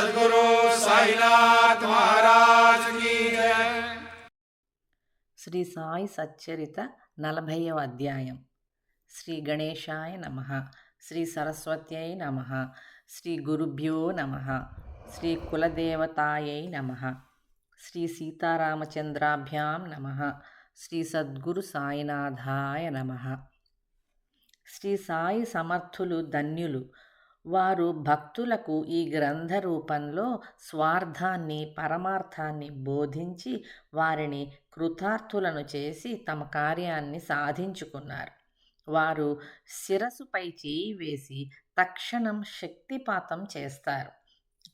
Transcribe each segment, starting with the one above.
సద్గురు సాయినాథ్ మహారాజ్ కీ శ్రీ సాయి సచ్చరిత నలభైవ అధ్యాయం. శ్రీ గణేశాయ నమ. శ్రీ సరస్వత్యై నమ. శ్రీ గురుభ్యో నమ. శ్రీ కులదేవతాయై నమ. శ్రీ సీతారామచంద్రాభ్యాం నమ. శ్రీ సద్గురు సాయినాథాయ నమ. శ్రీ సాయి సమర్థులు ధన్యులు వారు భక్తులకు ఈ గ్రంథ రూపంలో స్వార్థాన్ని పరమార్థాన్ని బోధించి వారిని కృతార్థులను చేసి తమ కార్యాన్ని సాధించుకున్నారు. వారు శిరసుపై చేయి వేసి తక్షణం శక్తిపాతం చేస్తారు.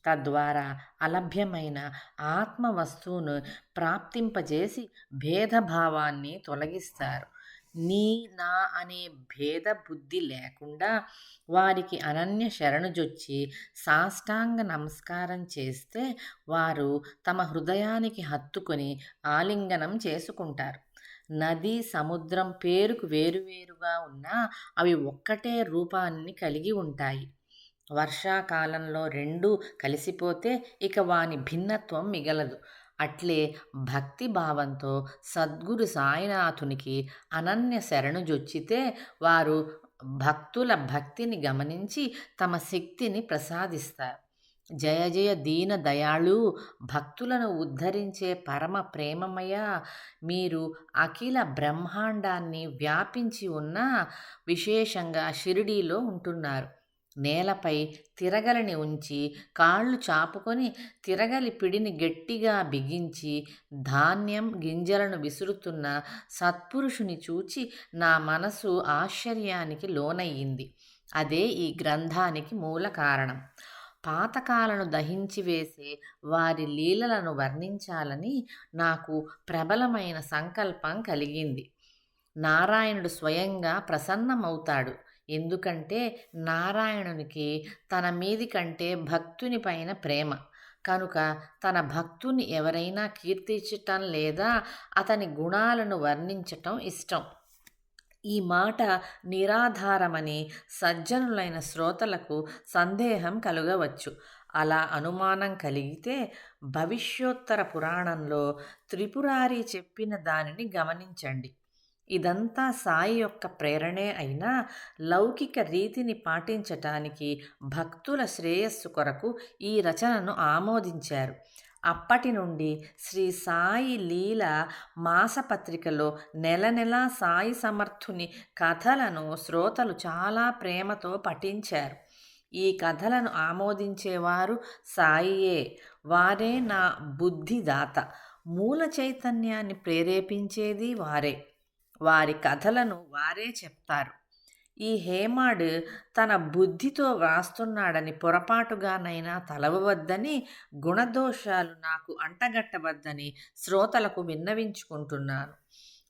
తద్వారా అలభ్యమైన ఆత్మ వస్తువును ప్రాప్తింపజేసి భేదభావాన్ని తొలగిస్తారు. నీ నా అనే భేద బుద్ధి లేకుండా వారికి అనన్య శరణుజొచ్చి సాష్టాంగ నమస్కారం చేస్తే వారు తమ హృదయానికి హత్తుకొని ఆలింగనం చేసుకుంటారు. నది సముద్రం పేరుకు వేరువేరుగా ఉన్నా అవి ఒక్కటే రూపాన్ని కలిగి ఉంటాయి. వర్షాకాలంలో రెండు కలిసిపోతే ఇక వాని భిన్నత్వం మిగలదు. అట్లే భక్తి భావంతో సద్గురు సాయినాథునికి అనన్య శరణు జొచ్చితే వారు భక్తుల భక్తిని గమనించి తమ శక్తిని ప్రసాదిస్తారు. జయ జయ దీన దయాళు భక్తులను ఉద్ధరించే పరమ ప్రేమమయ మీరు అఖిల బ్రహ్మాండాన్ని వ్యాపించి ఉన్న విశేషంగా షిరిడీలో ఉంటున్నారు. నేలపై తిరగలిని ఉంచి కాళ్ళు చాపుకొని తిరగలి పిడిని గట్టిగా బిగించి ధాన్యం గింజలను విసురుతున్న సత్పురుషుని చూచి నా మనసు ఆశ్చర్యానికి లోనయ్యింది. అదే ఈ గ్రంథానికి మూల కారణం. పాతకాలను దహించి వేసే వారి లీలలను వర్ణించాలని నాకు ప్రబలమైన సంకల్పం కలిగింది. నారాయణుడు స్వయంగా ప్రసన్నమవుతాడు. ఎందుకంటే నారాయణునికి తన మీది కంటే భక్తుని పైన ప్రేమ. కనుక తన భక్తుని ఎవరైనా కీర్తించటం లేదా అతని గుణాలను వర్ణించటం ఇష్టం. ఈ మాట నిరాధారమని సజ్జనులైన శ్రోతలకు సందేహం కలుగవచ్చు. అలా అనుమానం కలిగితే భవిష్యోత్తర పురాణంలో త్రిపురారి చెప్పిన దానిని గమనించండి. ఇదంతా సాయి యొక్క ప్రేరణే అయినా లౌకిక రీతిని పాటించటానికి భక్తుల శ్రేయస్సు కొరకు ఈ రచనను ఆమోదించారు. అప్పటి నుండి శ్రీ సాయి లీల మాసపత్రికలో నెల నెల సాయి సమర్థుని కథలను శ్రోతలు చాలా ప్రేమతో పఠించారు. ఈ కథలను ఆమోదించేవారు సాయియే. వారే నా బుద్ధిదాత. మూల చైతన్యాన్ని ప్రేరేపించేది వారే. వారి కథలను వారే చెప్తారు. ఈ హేమాడు తన బుద్ధితో వ్రాస్తున్నాడని పొరపాటుగానైనా తలవవద్దని గుణదోషాలు నాకు అంటగట్టవద్దని శ్రోతలకు విన్నవించుకుంటున్నాను.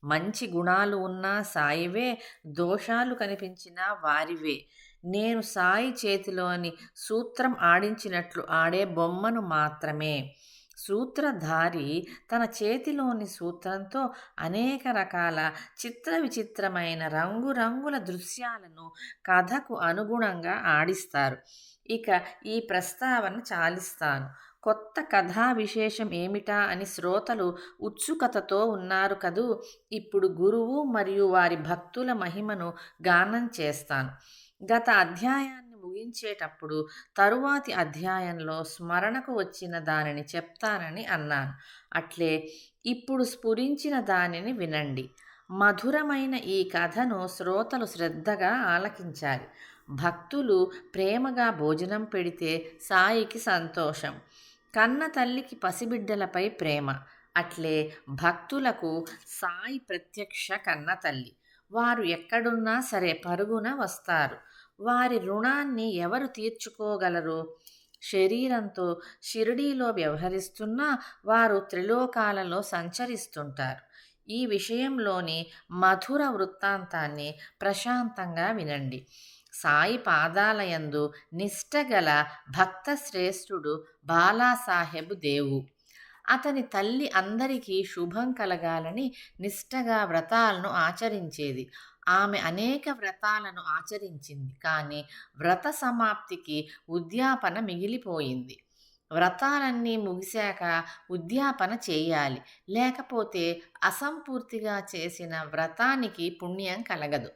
మంచి గుణాలు ఉన్నా సాయివే దోషాలు కనిపించినా వారివే. నేను సాయి చేతిలోని సూత్రం ఆడించినట్లు ఆడే బొమ్మను మాత్రమే. సూత్రధారి తన చేతిలోని సూత్రంతో అనేక రకాల చిత్ర విచిత్రమైన రంగురంగుల దృశ్యాలను కథకు అనుగుణంగా ఆడిస్తారు. ఇక ఈ ప్రస్తావన చాలిస్తాను. కొత్త కథా విశేషం ఏమిటా అని శ్రోతలు ఉత్సుకతతో ఉన్నారు కదూ? ఇప్పుడు గురువు మరియు వారి భక్తుల మహిమను గానం చేస్తాను. గత అధ్యాయాన్ని ఊహించేటప్పుడు తరువాతి అధ్యాయంలో స్మరణకు వచ్చిన దానిని చెప్తానని అన్నాను. అట్లే ఇప్పుడు స్ఫురించిన దానిని వినండి. మధురమైన ఈ కథను శ్రోతలు శ్రద్ధగా ఆలకించాలి. భక్తులు ప్రేమగా భోజనం పెడితే సాయికి సంతోషం. కన్న తల్లికి పసిబిడ్డలపై ప్రేమ. అట్లే భక్తులకు సాయి ప్రత్యక్ష కన్న తల్లి. వారు ఎక్కడున్నా సరే పరుగున వస్తారు. వారి రుణాన్ని ఎవరు తీర్చుకోగలరు? శరీరంతో షిరిడీలో వ్యవహరిస్తున్న వారు త్రిలోకాలలో సంచరిస్తుంటారు. ఈ విషయంలోని మధుర వృత్తాంతాన్ని ప్రశాంతంగా వినండి. సాయి పాదాలయందు నిష్టగల భక్త శ్రేష్ఠుడు బాలాసాహెబ్ దేవు. అతని తల్లి అందరికీ శుభం కలగాలని నిష్టగా వ్రతాలను ఆచరించేది. ఆమె అనేక వ్రతాలను ఆచరించింది. కానీ వ్రత సమాప్తికి ఉద్యాపన మిగిలిపోయింది. వ్రతాలన్నీ ముగిశాక ఉద్యాపన చేయాలి. లేకపోతే అసంపూర్తిగా చేసిన వ్రతానికి పుణ్యం కలగదు.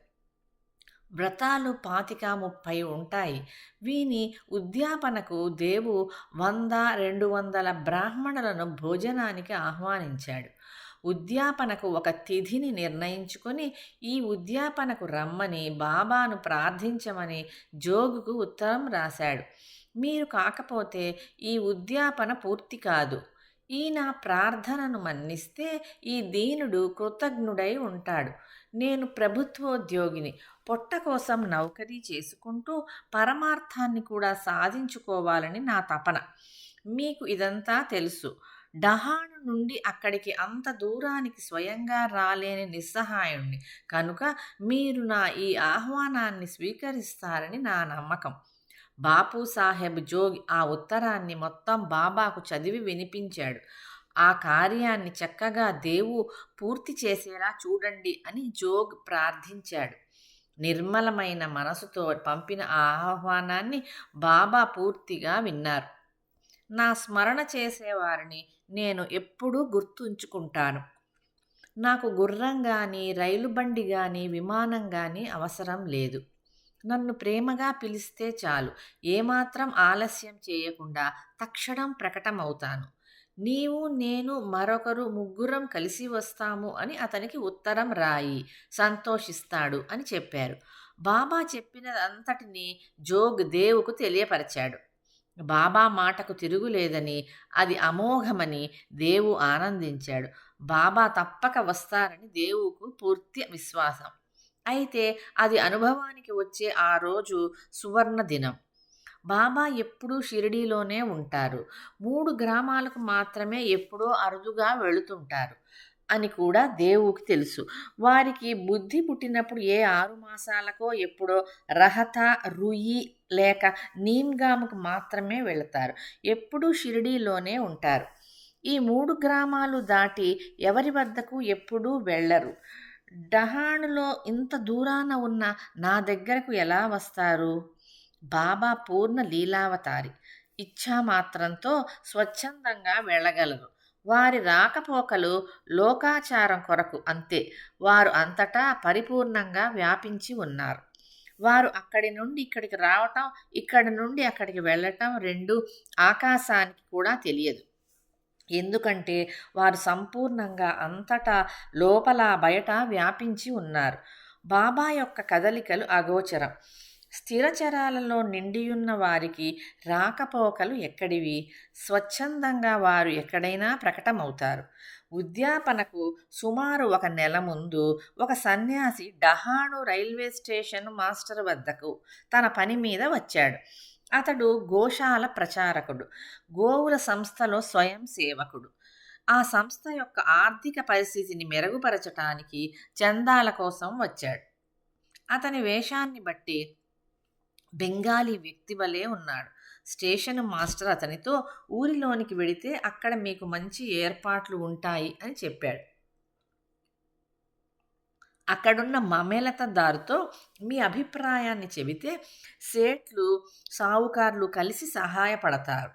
వ్రతాలు పాతిక ముప్పై ఉంటాయి. వీని ఉద్యాపనకు దేవు వంద రెండు వందల బ్రాహ్మణులను భోజనానికి ఆహ్వానించాడు. ఉద్యాపనకు ఒక తిథిని నిర్ణయించుకొని ఈ ఉద్యాపనకు రమ్మని బాబాను ప్రార్థించమని జోగుకు ఉత్తరం రాశాడు. మీరు కాకపోతే ఈ ఉద్యాపన పూర్తి కాదు. ఈ నా ప్రార్థనను మన్నిస్తే ఈ దీనుడు కృతజ్ఞుడై ఉంటాడు. నేను ప్రభుత్వోద్యోగిని. పొట్ట కోసం నౌకరీ చేసుకుంటూ పరమార్థాన్ని కూడా సాధించుకోవాలని నా తపన. మీకు ఇదంతా తెలుసు. డహాను నుండి అక్కడికి అంత దూరానికి స్వయంగా రాలేని నిస్సహాయుణ్ణి. కనుక మీరు నా ఈ ఆహ్వానాన్ని స్వీకరిస్తారని నా నమ్మకం. బాపు సాహెబ్ జోగి ఆ ఉత్తరాన్ని మొత్తం బాబాకు చదివి వినిపించాడు. ఆ కార్యాన్ని చక్కగా దేవు పూర్తి చేసేలా చూడండి అని జోగ్ ప్రార్థించాడు. నిర్మలమైన మనసుతో పంపిన ఆ ఆహ్వానాన్ని బాబా పూర్తిగా విన్నారు. నా స్మరణ చేసేవారిని నేను ఎప్పుడూ గుర్తుంచుకుంటాను. నాకు గుర్రం కానీ రైలు బండి కానీ విమానం కానీ అవసరం లేదు. నన్ను ప్రేమగా పిలిస్తే చాలు. ఏమాత్రం ఆలస్యం చేయకుండా తక్షణం ప్రకటమవుతాను. నీవు నేను మరొకరు ముగ్గురం కలిసి వస్తాము అని అతనికి ఉత్తరం రాయి. సంతోషిస్తాడు అని చెప్పారు. బాబా చెప్పినదంతటినీ జోగ్ దేవుకు తెలియపరిచాడు. బాబా మాటకు తిరుగులేదని అది అమోఘమని దేవు ఆనందించాడు. బాబా తప్పక వస్తారని దేవుకు పూర్తి విశ్వాసం. అయితే అది అనుభవానికి వచ్చే ఆ రోజు సువర్ణ దినం బాబా ఎప్పుడూ షిరిడీలోనే ఉంటారు. మూడు గ్రామాలకు మాత్రమే ఎప్పుడో అరుదుగా వెళుతుంటారు అని కూడా దేవుకి తెలుసు. వారికి బుద్ధి పుట్టినప్పుడు ఏ ఆరు మాసాలకో ఎప్పుడో రహత రుయి లేక నీమ్గాముకు మాత్రమే వెళతారు. ఎప్పుడూ షిరిడీలోనే ఉంటారు. ఈ మూడు గ్రామాలు దాటి ఎవరి వద్దకు ఎప్పుడూ వెళ్ళరు. డహాణులో ఇంత దూరాన ఉన్న నా దగ్గరకు ఎలా వస్తారు? బాబా పూర్ణ లీలావతారి. ఇచ్ఛామాత్రంతో స్వచ్ఛందంగా వెళ్ళగలరు. వారి రాకపోకలు లోకాచారం కొరకు అంతే. వారు అంతటా పరిపూర్ణంగా వ్యాపించి ఉన్నారు. వారు అక్కడి నుండి ఇక్కడికి రావటం ఇక్కడి నుండి అక్కడికి వెళ్ళటం రెండు ఆకాశానికి కూడా తెలియదు. ఎందుకంటే వారు సంపూర్ణంగా అంతటా లోపల బయట వ్యాపించి ఉన్నారు. బాబా యొక్క కదలికలు అగోచరం. స్థిరచరాలలో నిండియున్న వారికి రాకపోకలు ఎక్కడివి? స్వచ్ఛందంగా వారు ఎక్కడైనా ప్రకటమవుతారు. ఉద్యాపనకు సుమారు ఒక నెల ముందు ఒక సన్యాసి డహాను రైల్వే స్టేషన్ మాస్టర్ వద్దకు తన పని మీద వచ్చాడు. అతడు గోశాల ప్రచారకుడు గోవుల సంస్థలో స్వయం సేవకుడు. ఆ సంస్థ యొక్క ఆర్థిక పరిస్థితిని మెరుగుపరచటానికి చందాల కోసం వచ్చాడు. అతని వేషాన్ని బట్టి బెంగాలీ వ్యక్తి వలె ఉన్నాడు. స్టేషన్ మాస్టర్ అతనితో ఊరిలోనికి వెడితే అక్కడ మీకు మంచి ఏర్పాట్లు ఉంటాయి అని చెప్పాడు. అక్కడున్న మమేలతదారుతో మీ అభిప్రాయాన్ని చెబితే సేట్లు సావుకారులు కలిసి సహాయపడతారు.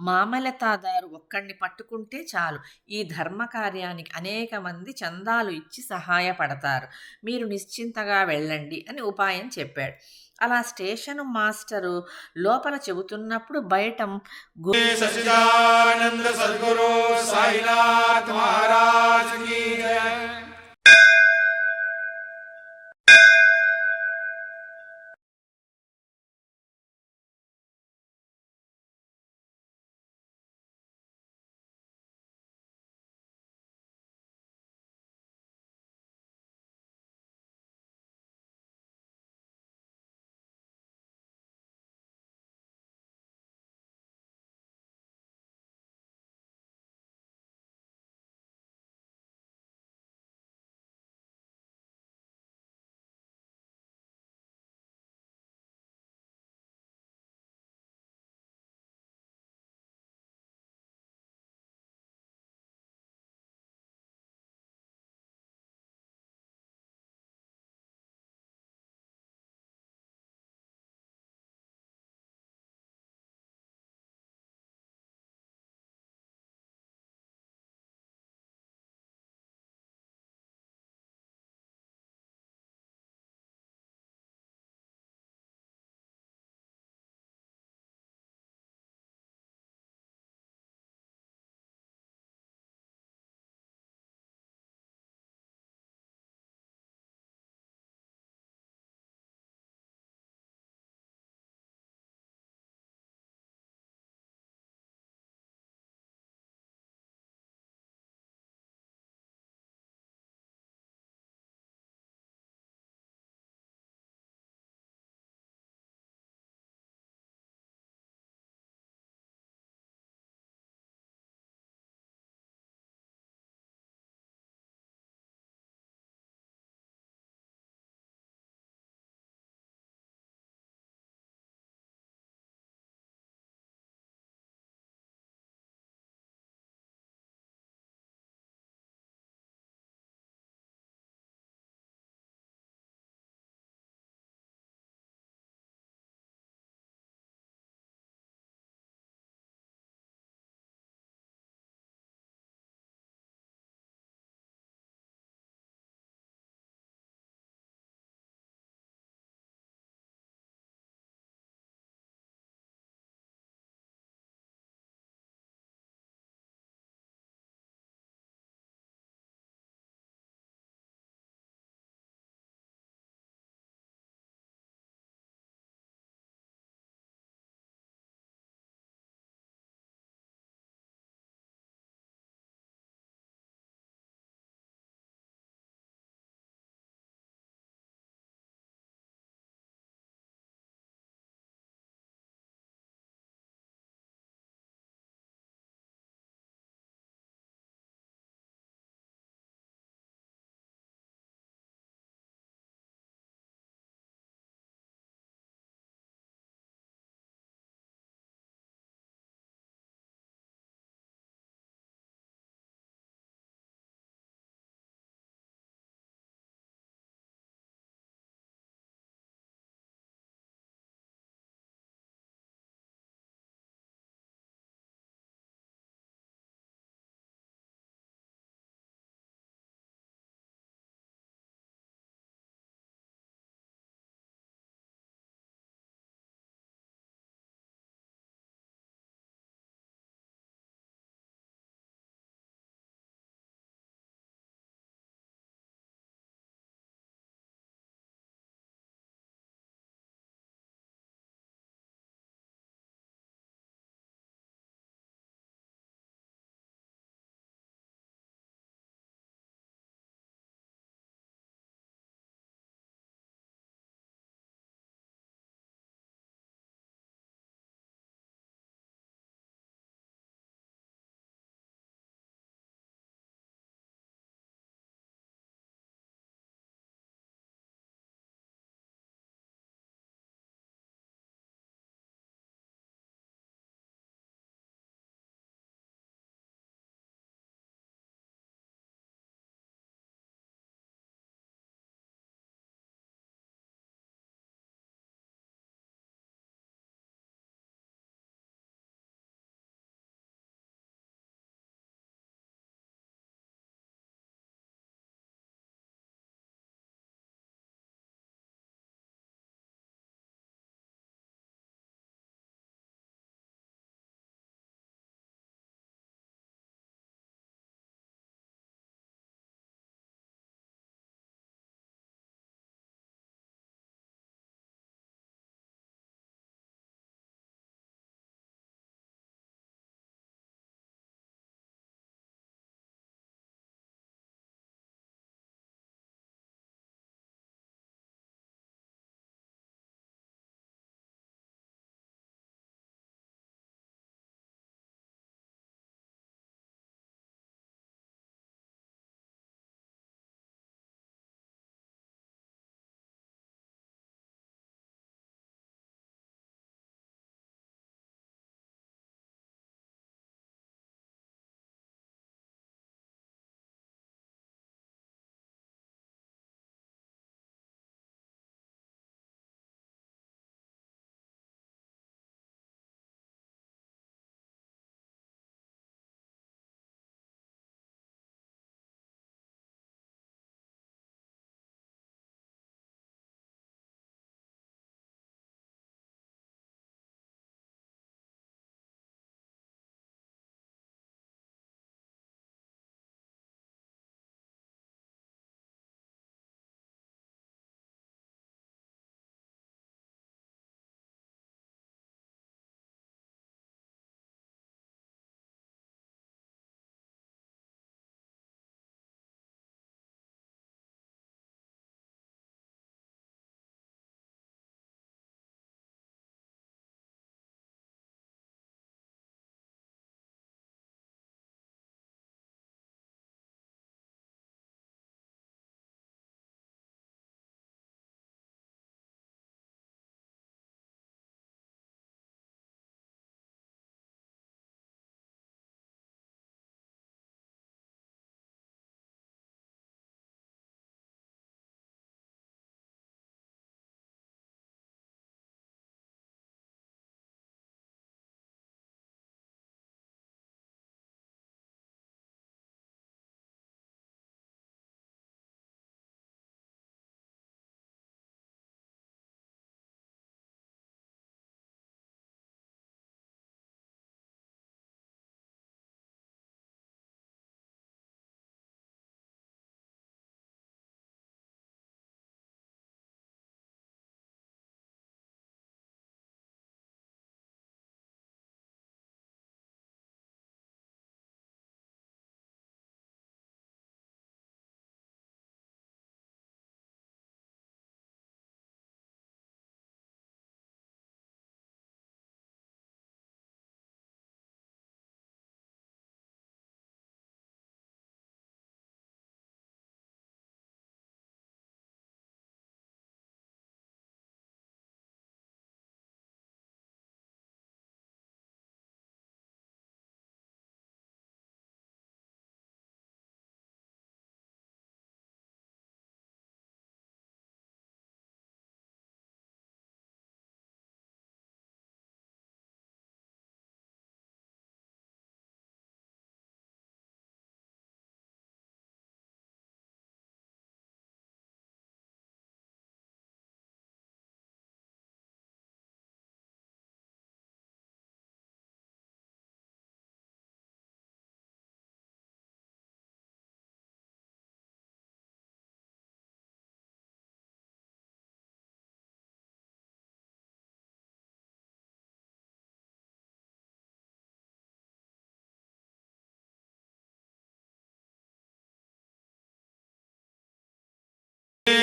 మామలతాదారు ఒక్కడిని పట్టుకుంటే చాలు. ఈ ధర్మ కార్యానికి అనేక మంది చందాలు ఇచ్చి సహాయపడతారు. మీరు నిశ్చింతగా వెళ్ళండి అని ఉపాయం చెప్పాడు. అలా స్టేషన్ మాస్టరు లోపల చెబుతున్నప్పుడు బయట సచిదానంద సద్గురు సాయినాథ్ మహారాజ్